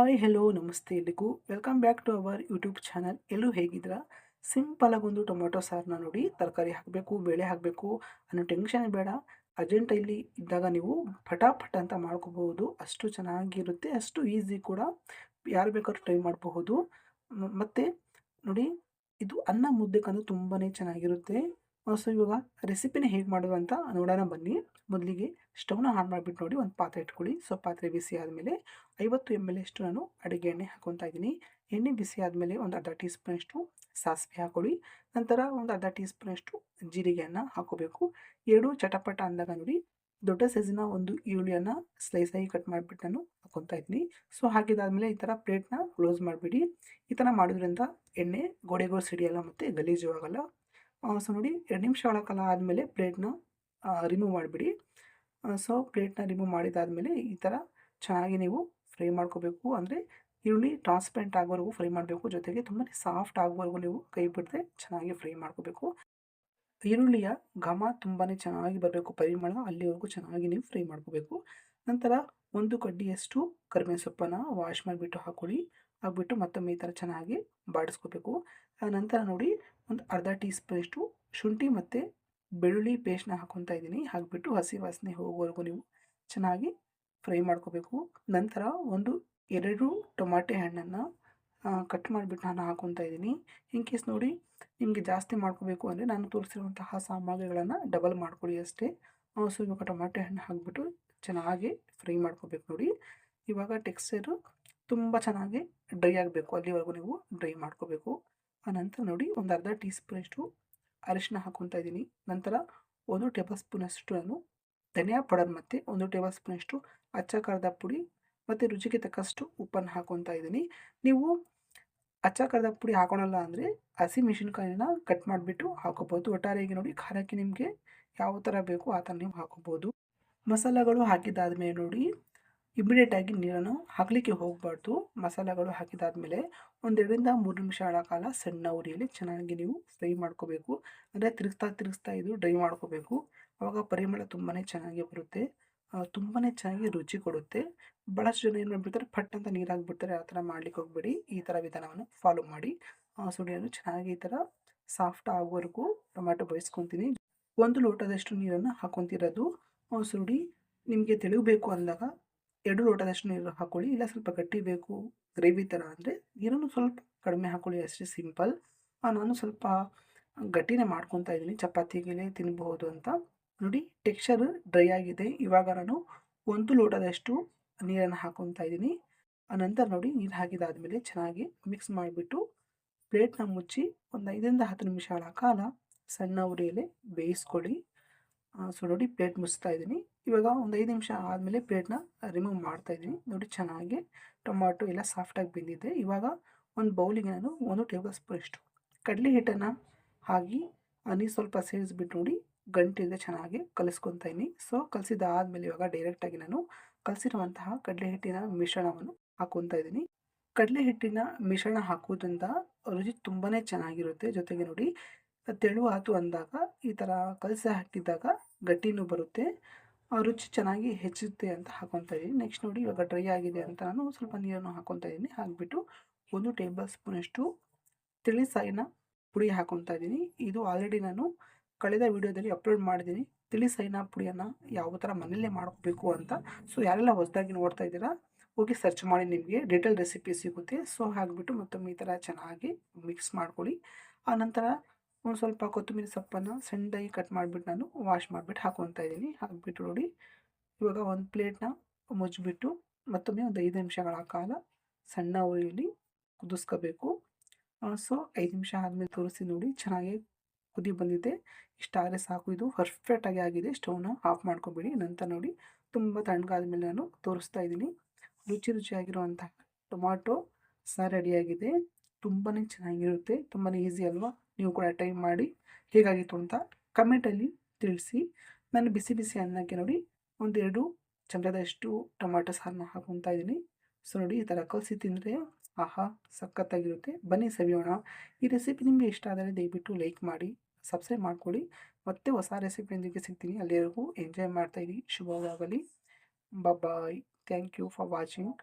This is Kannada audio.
ಹಾಯ್ ಹೆಲೋ ನಮಸ್ತೆ ಎಲ್ಲಿಗೂ welcome back to our YouTube channel ಎಲ್ಲೂ ಹೇಗಿದ್ದೀರಾ? ಸಿಂಪಲಾಗಿ ಒಂದು ಟೊಮೊಟೊ ಸಾರನ್ನ ನೋಡಿ, ತರಕಾರಿ ಹಾಕಬೇಕು, ಬೇಳೆ ಹಾಕಬೇಕು ಅನ್ನೋ ಟೆನ್ಷನ್ ಬೇಡ. ಅರ್ಜೆಂಟಲ್ಲಿ ಇದ್ದಾಗ ನೀವು ಫಟಾಫಟ್ ಅಂತ ಮಾಡ್ಕೋಬಹುದು. ಅಷ್ಟು ಚೆನ್ನಾಗಿರುತ್ತೆ, ಅಷ್ಟು ಈಸಿ ಕೂಡ ಯಾರು ಬೇಕಾದ್ರೂ ಟ್ರೈ ಮಾಡಬಹುದು. ಮತ್ತು ನೋಡಿ, ಇದು ಅನ್ನ ಮುದ್ದೆಗಂದು ತುಂಬಾ ಚೆನ್ನಾಗಿರುತ್ತೆ. ಸೊ ಇವಾಗ ರೆಸಿಪಿನ ಹೇಗೆ ಮಾಡೋದು ಅಂತ ನೋಡೋಣ ಬನ್ನಿ. ಮೊದಲಿಗೆ ಸ್ಟವ್ನ ಆನ್ ಮಾಡಿಬಿಟ್ಟು ನೋಡಿ, ಒಂದು ಪಾತ್ರೆ ಇಟ್ಕೊಳ್ಳಿ. ಸೊ ಪಾತ್ರೆ ಬಿಸಿ ಆದಮೇಲೆ ಐವತ್ತು ಎಂ ಎಲ್ ಅಷ್ಟು ನಾನು ಅಡುಗೆ ಎಣ್ಣೆ ಹಾಕೊತಾ ಇದ್ದೀನಿ. ಎಣ್ಣೆ ಬಿಸಿ ಆದಮೇಲೆ ಒಂದು ಅರ್ಧ ಟೀ ಸ್ಪೂನಷ್ಟು ಸಾಸಿವೆ ಹಾಕೊಳ್ಳಿ. ನಂತರ ಒಂದು ಅರ್ಧ ಟೀ ಸ್ಪೂನಷ್ಟು ಜೀರಿಗೆಯನ್ನು ಹಾಕೋಬೇಕು. ಎರಡು ಚಟಪಟ ಅಂದಾಗ ನೋಡಿ, ದೊಡ್ಡ ಸೈಜಿನ ಒಂದು ಈರುಳ್ಳಿಯನ್ನು ಸ್ಲೈಸಾಗಿ ಕಟ್ ಮಾಡಿಬಿಟ್ಟು ನಾನು ಹಾಕೊತಾ ಇದ್ದೀನಿ. ಸೊ ಹಾಕಿದಾದ್ಮೇಲೆ ಈ ಥರ ಪ್ಲೇಟ್ನ ಕ್ಲೋಸ್ ಮಾಡಿಬಿಡಿ. ಈ ಥರ ಮಾಡೋದ್ರಿಂದ ಎಣ್ಣೆ ಗೋಡೆಗಳು ಸಿಡಿಯಲ್ಲ ಮತ್ತು ಗಲೀಜು ಆಗಲ್ಲ. ಸೊ ನೋಡಿ, ಎರಡು ನಿಮಿಷಗಳ ಕಾಲ ಆದಮೇಲೆ ಪ್ಲೇಟ್ನ ರಿಮೂವ್ ಮಾಡಿಬಿಡಿ. ಸೊ ಪ್ಲೇಟ್ನ ರಿಮೂವ್ ಮಾಡಿದಾದಮೇಲೆ ಈ ಥರ ಚೆನ್ನಾಗಿ ನೀವು ಫ್ರೈ ಮಾಡ್ಕೋಬೇಕು. ಅಂದರೆ ಈರುಳ್ಳಿ ಟ್ರಾನ್ಸ್ಪರೆಂಟ್ ಆಗೋವರೆಗೂ ಫ್ರೈ ಮಾಡಬೇಕು. ಜೊತೆಗೆ ತುಂಬಾ ಸಾಫ್ಟ್ ಆಗೋವರೆಗೂ ನೀವು ಕೈ ಬಿಡದೆ ಚೆನ್ನಾಗಿ ಫ್ರೈ ಮಾಡ್ಕೋಬೇಕು. ಈರುಳ್ಳಿಯ ಘಮ ತುಂಬಾ ಚೆನ್ನಾಗಿ ಬರಬೇಕು. ಪರಿಮಳ ಅಲ್ಲಿವರೆಗೂ ಚೆನ್ನಾಗಿ ನೀವು ಫ್ರೈ ಮಾಡ್ಕೋಬೇಕು. ನಂತರ ಒಂದು ಕಡ್ಡಿಯಷ್ಟು ಕರಿಬೇವಿನ ಸೊಪ್ಪನ್ನು ವಾಶ್ ಮಾಡಿಬಿಟ್ಟು ಹಾಕೊಳ್ಳಿ. ಹಾಕ್ಬಿಟ್ಟು ಮತ್ತೊಮ್ಮೆ ಈ ಥರ ಚೆನ್ನಾಗಿ ಬಾಡಿಸ್ಕೋಬೇಕು. ನಂತರ ನೋಡಿ ಒಂದು ಅರ್ಧ ಟೀ ಸ್ಪೂನಷ್ಟು ಶುಂಠಿ ಮತ್ತು ಬೆಳ್ಳುಳ್ಳಿ ಪೇಸ್ಟ್ನ ಹಾಕೊತಾ ಇದ್ದೀನಿ. ಹಾಕ್ಬಿಟ್ಟು ಹಸಿ ವಾಸನೆ ಹೋಗೋವರೆಗೂ ನೀವು ಚೆನ್ನಾಗಿ ಫ್ರೈ ಮಾಡ್ಕೋಬೇಕು. ನಂತರ ಒಂದು ಎರಡು ಟೊಮಾಟೆ ಹಣ್ಣನ್ನು ಕಟ್ ಮಾಡಿಬಿಟ್ಟು ನಾನು ಹಾಕೊತಾ ಇದ್ದೀನಿ. ಇನ್ ಕೇಸ್ ನೋಡಿ ನಿಮಗೆ ಜಾಸ್ತಿ ಮಾಡ್ಕೋಬೇಕು ಅಂದರೆ ನಾನು ತೋರಿಸಿರುವಂತಹ ಸಾಮಗ್ರಿಗಳನ್ನು ಡಬಲ್ ಮಾಡ್ಕೊಳ್ಳಿ ಅಷ್ಟೇ. ಸೊ ಇವಾಗ ಟೊಮಾಟೆ ಹಣ್ಣು ಹಾಕಿಬಿಟ್ಟು ಚೆನ್ನಾಗಿ ಫ್ರೈ ಮಾಡ್ಕೋಬೇಕು ನೋಡಿ. ಇವಾಗ ಟೆಕ್ಸ್ಚರು ತುಂಬ ಚೆನ್ನಾಗಿ ಡ್ರೈ ಆಗಬೇಕು. ಅಲ್ಲಿವರೆಗೂ ನೀವು ಡ್ರೈ ಮಾಡ್ಕೋಬೇಕು. ಆನಂತರ ನೋಡಿ ಒಂದು ಅರ್ಧ ಟೀ ಸ್ಪೂನಷ್ಟು ಅರಿಶಿನ ಹಾಕೊತಾ ಇದ್ದೀನಿ. ನಂತರ ಒಂದು ಟೇಬಲ್ ಸ್ಪೂನಷ್ಟು ನಾನು ಧನಿಯಾ ಪೌಡರ್ ಮತ್ತು ಒಂದು ಟೇಬಲ್ ಸ್ಪೂನಷ್ಟು ಅಚ್ಚ ಖಾರದ ಪುಡಿ ಮತ್ತು ರುಚಿಗೆ ತಕ್ಕಷ್ಟು ಉಪ್ಪನ್ನು ಹಾಕೊತಾ ಇದ್ದೀನಿ. ನೀವು ಅಚ್ಚ ಖಾರದ ಪುಡಿ ಹಾಕೋಣಲ್ಲ ಅಂದರೆ ಹಸಿ ಮೆಣಸಿನ್ಕಾಯಿನ ಕಟ್ ಮಾಡಿಬಿಟ್ಟು ಹಾಕೋಬೋದು ಒಟ್ಟಾರೆಯಾಗಿ ನೋಡಿ ಖಾರಕ್ಕೆ ನಿಮಗೆ ಯಾವ ಥರ ಬೇಕು ಆ ಥರ ನೀವು ಹಾಕೋಬೋದು ಮಸಾಲೆಗಳು ಹಾಕಿದಾದ್ಮೇಲೆ ನೋಡಿ ಇಮಿಡಿಯೇಟಾಗಿ ನೀರನ್ನು ಹಾಕಲಿಕ್ಕೆ ಹೋಗಬಾರ್ದು. ಮಸಾಲೆಗಳು ಹಾಕಿದಾದ್ಮೇಲೆ ಒಂದೆರಡರಿಂದ ಮೂರು ನಿಮಿಷಗಳ ಕಾಲ ಸಣ್ಣ ಉರಿಯಲ್ಲಿ ಚೆನ್ನಾಗಿ ನೀವು ಫ್ರೈ ಮಾಡ್ಕೋಬೇಕು. ಅಂದರೆ ತಿರುಗಿಸ್ತಾ ತಿರುಗಿಸ್ತಾ ಇದು ಡ್ರೈ ಮಾಡ್ಕೋಬೇಕು. ಆವಾಗ ಪರಿಮಳ ತುಂಬಾ ಚೆನ್ನಾಗಿ ಬರುತ್ತೆ. ತುಂಬಾ ಚೆನ್ನಾಗಿ ರುಚಿ ಕೊಡುತ್ತೆ. ಭಾಳಷ್ಟು ಜನ ಏನು ಮಾಡಿಬಿಡ್ತಾರೆ ಪಟ್ ಅಂತ ನೀರಾಗಿಬಿಡ್ತಾರೆ, ಆ ಥರ ಮಾಡ್ಲಿಕ್ಕೆ ಹೋಗಬೇಡಿ. ಈ ಥರ ವಿಧಾನವನ್ನು ಫಾಲೋ ಮಾಡಿ. ಸುಡಿಯನ್ನು ಚೆನ್ನಾಗಿ ಈ ಥರ ಸಾಫ್ಟ್ ಆಗೋವರೆಗೂ ಟೊಮ್ಯಾಟೊ ಬೇಯಿಸ್ಕೊತೀನಿ. ಒಂದು ಲೋಟದಷ್ಟು ನೀರನ್ನು ಹಾಕೊತಿರೋದು ಸುಡಿ ನಿಮಗೆ ತೆಳುಗಬೇಕು ಅಂದಾಗ ಎರಡು ಲೋಟದಷ್ಟು ನೀರು ಹಾಕ್ಕೊಳ್ಳಿ ಇಲ್ಲ ಸ್ವಲ್ಪ ಗಟ್ಟಿ ಬೇಕು, ಗ್ರೇವಿ ಥರ ಅಂದರೆ ನೀರನ್ನು ಸ್ವಲ್ಪ ಕಡಿಮೆ ಹಾಕ್ಕೊಳ್ಳಿ ಅಷ್ಟೇ ಸಿಂಪಲ್. ನಾನು ಸ್ವಲ್ಪ ಗಟ್ಟಿನೇ ಮಾಡ್ಕೊತಾ ಇದ್ದೀನಿ ಚಪಾತಿಗೆ ತಿನ್ನಬಹುದು ಅಂತ. ನೋಡಿ, ಟೆಕ್ಸ್ಚರ್ ಡ್ರೈ ಆಗಿದೆ. ಇವಾಗ ನಾನು ಒಂದು ಲೋಟದಷ್ಟು ನೀರನ್ನು ಹಾಕೊತಾ ಇದ್ದೀನಿ. ಆನಂತರ ನೋಡಿ, ನೀರು ಹಾಕಿದಾದ್ಮೇಲೆ ಚೆನ್ನಾಗಿ ಮಿಕ್ಸ್ ಮಾಡಿಬಿಟ್ಟು ಪ್ಲೇಟ್ನ ಮುಚ್ಚಿ ಒಂದು ಐದರಿಂದ ಹತ್ತು ನಿಮಿಷಗಳ ಕಾಲ ಸಣ್ಣ ಉರಿಯಲ್ಲಿ ಬೇಯಿಸ್ಕೊಳ್ಳಿ. ಸೊ ನೋಡಿ ಪ್ಲೇಟ್ ಮುಚ್ತಾ ಇದ್ದೀನಿ. ಇವಾಗ ಒಂದು ಐದು ನಿಮಿಷ ಆದಮೇಲೆ ಪ್ಲೇಟ್ನ ರಿಮೂವ್ ಮಾಡ್ತಾ ಇದ್ದೀನಿ. ನೋಡಿ, ಚೆನ್ನಾಗಿ ಟೊಮ್ಯಾಟೊ ಎಲ್ಲ ಸಾಫ್ಟಾಗಿ ಬೆಂದಿದೆ. ಇವಾಗ ಒಂದು ಬೌಲಿಗೆ ನಾನು ಒಂದು ಟೇಬಲ್ ಸ್ಪೂನಷ್ಟು ಕಡಲೆ ಹಿಟ್ಟನ್ನು ಹಾಕಿ ನೀರು ಸ್ವಲ್ಪ ಸೇರಿಸ್ಬಿಟ್ಟು ನೋಡಿ ಗಂಟಿಲ್ಲದೆ ಚೆನ್ನಾಗಿ ಕಲಿಸ್ಕೊತಾ ಇದ್ದೀನಿ. ಸೊ ಕಲಸಿದಾದ್ಮೇಲೆ ಇವಾಗ ಡೈರೆಕ್ಟಾಗಿ ನಾನು ಕಲಸಿರುವಂತಹ ಕಡಲೆ ಹಿಟ್ಟಿನ ಮಿಶ್ರಣವನ್ನು ಹಾಕೊತಾ ಇದ್ದೀನಿ. ಕಡಲೆ ಹಿಟ್ಟಿನ ಮಿಶ್ರಣ ಹಾಕೋದ್ರಿಂದ ರುಚಿ ತುಂಬಾ ಚೆನ್ನಾಗಿರುತ್ತೆ. ಜೊತೆಗೆ ನೋಡಿ ತೆಳು ಆತು ಅಂದಾಗ ಈ ಥರ ಕಲಸಿ ಹಾಕಿದಾಗ ಗಟ್ಟಿನೂ ಬರುತ್ತೆ. ರುಚಿ ಚೆನ್ನಾಗಿ ಹೆಚ್ಚುತ್ತೆ ಅಂತ ಹಾಕೊತಾ ಇದ್ದೀನಿ. ನೆಕ್ಸ್ಟ್ ನೋಡಿ ಇವಾಗ ಡ್ರೈ ಆಗಿದೆ ಅಂತ ನಾನು ಸ್ವಲ್ಪ ನೀರನ್ನು ಹಾಕೊತಾ ಇದ್ದೀನಿ. ಹಾಕಿಬಿಟ್ಟು ಒಂದು ಟೇಬಲ್ ಸ್ಪೂನಷ್ಟು ತಿಳಿಸಾಯಿನ ಪುಡಿ ಹಾಕೊತಾ ಇದ್ದೀನಿ. ಇದು ಆಲ್ರೆಡಿ ನಾನು ಕಳೆದ ವಿಡಿಯೋದಲ್ಲಿ ಅಪ್ಲೋಡ್ ಮಾಡಿದ್ದೀನಿ. ತಿಳಿ ಸೈನ ಪುಡಿಯನ್ನು ಯಾವ ಥರ ಮನೆಯಲ್ಲೇ ಮಾಡಬೇಕು ಅಂತ. ಸೊ ಯಾರೆಲ್ಲ ಹೊಸದಾಗಿ ನೋಡ್ತಾ ಇದ್ದೀರಾ, ಹೋಗಿ ಸರ್ಚ್ ಮಾಡಿ ನಿಮಗೆ ಡೀಟೇಲ್ ರೆಸಿಪಿ ಸಿಗುತ್ತೆ. ಸೊ ಹಾಕಿಬಿಟ್ಟು ಮತ್ತೊಮ್ಮೆ ಈ ಥರ ಚೆನ್ನಾಗಿ ಮಿಕ್ಸ್ ಮಾಡ್ಕೊಳ್ಳಿ. ಆನಂತರ ಒಂದು ಸ್ವಲ್ಪ ಕೊತ್ತಂಬರಿ ಸೊಪ್ಪನ್ನು ಸಣ್ಣದಾಗಿ ಕಟ್ ಮಾಡಿಬಿಟ್ಟು ನಾನು ವಾಶ್ ಮಾಡಿಬಿಟ್ಟು ಹಾಕೊತಾ ಇದ್ದೀನಿ. ಹಾಕಿಬಿಟ್ಟು ನೋಡಿ, ಇವಾಗ ಒಂದು ಪ್ಲೇಟ್ನ ಮುಚ್ಚಿಬಿಟ್ಟು ಮತ್ತೊಮ್ಮೆ ಒಂದು ಐದು ನಿಮಿಷಗಳ ಕಾಲ ಸಣ್ಣ ಉರಿಯಲ್ಲಿ ಕುದಿಸ್ಕೋಬೇಕು. ಸೊ ಐದು ನಿಮಿಷ ಆದಮೇಲೆ ತೋರಿಸಿ ನೋಡಿ, ಚೆನ್ನಾಗಿ ಕುದಿ ಬಂದಿದೆ. ಇಷ್ಟಾದರೆ ಸಾಕು, ಇದು ಪರ್ಫೆಕ್ಟಾಗಿ ಆಗಿದೆ. ಸ್ಟವ್ನ ಆಫ್ ಮಾಡ್ಕೊಬೇಡಿ. ನಂತರ ನೋಡಿ, ತುಂಬ ತಣ್ಣಗಾದ್ಮೇಲೆ ನಾನು ತೋರಿಸ್ತಾ ಇದ್ದೀನಿ. ರುಚಿ ರುಚಿಯಾಗಿರುವಂಥ ಟೊಮಾಟೊ ಸಾರು ರೆಡಿಯಾಗಿದೆ ತುಂಬಾ ಚೆನ್ನಾಗಿರುತ್ತೆ. ತುಂಬಾ ಈಸಿ ಅಲ್ವಾ? ನೀವು ಕೂಡ ಟ್ರೈ ಮಾಡಿ. ಹೇಗಾಗಿತ್ತು ಅಂತ ಕಮೆಂಟಲ್ಲಿ ತಿಳಿಸಿ. ನಾನು ಬಿಸಿ ಬಿಸಿ ಅನ್ನಕ್ಕೆ ನೋಡಿ ಒಂದೆರಡು ಚಮಚದಷ್ಟು ಟೊಮಾಟೊ ಸಾರನ್ನ ಹಾಕೊತಾ ಇದ್ದೀನಿ. ಸೊ ನೋಡಿ ಈ ಥರ ಕಲಸಿ ತಿಂದರೆ ಆಹಾ ಸಖತ್ತಾಗಿರುತ್ತೆ. ಬನ್ನಿ ಸವಿಯೋಣ. ಈ ರೆಸಿಪಿ ನಿಮಗೆ ಇಷ್ಟ ಆದರೆ ದಯವಿಟ್ಟು ಲೈಕ್ ಮಾಡಿ ಸಬ್ಸ್ಕ್ರೈಬ್ ಮಾಡ್ಕೊಳ್ಳಿ. ಮತ್ತೆ ಹೊಸ ರೆಸಿಪಿಯೊಂದಿಗೆ ಸಿಗ್ತೀನಿ. ಅಲ್ಲಿವರೆಗೂ ಎಂಜಾಯ್ ಮಾಡ್ತಾಯಿರಿ ಶುಭವಾಗಲಿ. Bye thank you for watching